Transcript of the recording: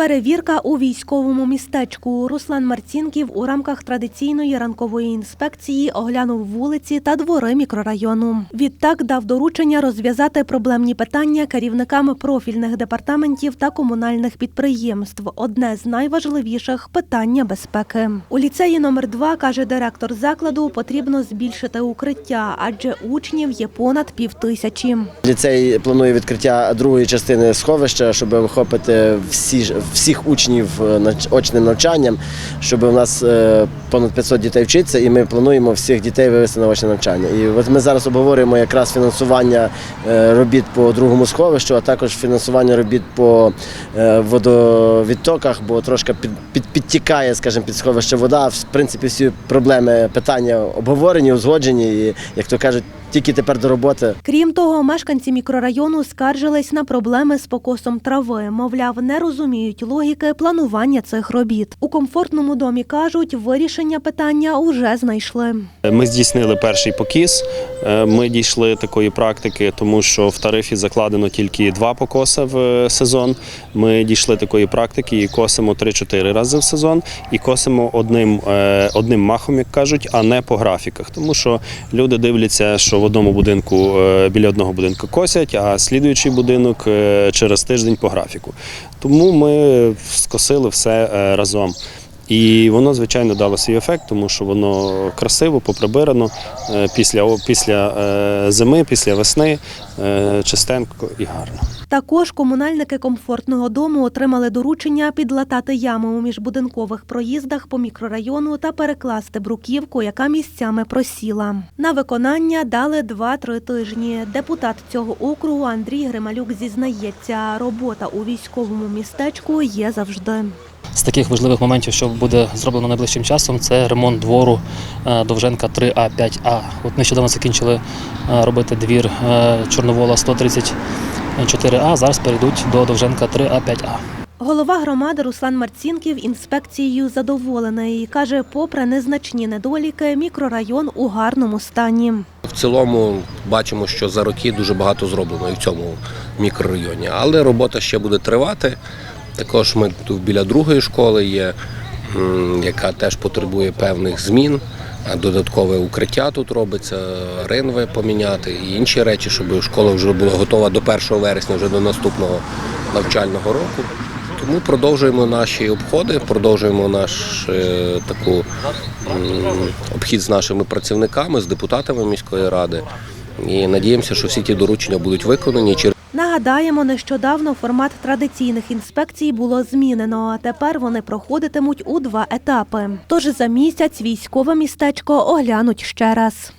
Перевірка у військовому містечку. Руслан Марцінків у рамках традиційної ранкової інспекції оглянув вулиці та двори мікрорайону. Відтак дав доручення розв'язати проблемні питання керівникам профільних департаментів та комунальних підприємств. Одне з найважливіших питання безпеки. У ліцеї номер 2 каже директор закладу, потрібно збільшити укриття, адже учнів є понад півтисячі. Ліцей планує відкриття другої частини сховища, щоб охопити всі, ж- всіх учнів е, очним навчанням, щоб у нас е, понад 500 дітей вчиться, і ми плануємо всіх дітей вивести на очне навчання. І от ми зараз обговорюємо якраз фінансування е, робіт по другому сховищу, а також фінансування робіт по водовідтоках, бо трошки під, під, підтікає, скажімо, під сховище вода. В принципі, всі проблеми, питання обговорені, узгоджені, і, як то кажуть, тільки тепер до роботи. Крім того, мешканці мікрорайону скаржились на проблеми з покосом трави. Мовляв, не розуміють логіки планування цих робіт. У комфортному домі кажуть, вирішення питання уже знайшли. Ми здійснили перший покіс. Е, Ми дійшли такої практики, тому що в тарифі закладено тільки два покоси в е, сезон. Ми дійшли такої практики і косимо 3-4 рази в сезон, і косимо одним, е, одним махом, як кажуть, а не по графіках. Тому що люди дивляться, що в одному будинку е, біля одного будинку косять, а слідуючий будинок е, через тиждень по графіку. Тому ми скосили все е, разом. І воно, звичайно, дало свій ефект, тому що воно красиво, поприбирано е, після, після е, зими, після весни, е, чистенько і гарно. Також комунальники комфортного дому отримали доручення підлатати ями у міжбудинкових проїздах по мікрорайону та перекласти бруківку, яка місцями просіла. На виконання дали 2-3 тижні. Депутат цього округу Андрій Грималюк зізнається, робота у військовому містечку є завжди. З таких важливих моментів, що буде зроблено найближчим часом, це ремонт двору е, Довженка 3А 5А. От нещодавно закінчили е, робити двір е, Чорновола 134А. Зараз перейдуть до Довженка 3А 5А. Голова громади Руслан Марцінків інспекцією задоволений. Каже, попри незначні недоліки, мікрорайон у гарному стані. В цілому бачимо, що за роки дуже багато зроблено і в цьому мікрорайоні. Але робота ще буде тривати. Також ми тут біля другої школи є, яка теж потребує певних змін. Додаткове укриття тут робиться, ринви поміняти і інші речі, щоб школа вже була готова до 1 вересня, вже до наступного навчального року. Тому продовжуємо наші обходи, продовжуємо наш е, таку обхід з нашими працівниками, з депутатами міської ради. І надіємося, що всі ті доручення будуть виконані. Нагадаємо, нещодавно формат традиційних інспекцій було змінено. а Тепер вони проходитимуть у два етапи. Тож за місяць військове містечко оглянуть ще раз.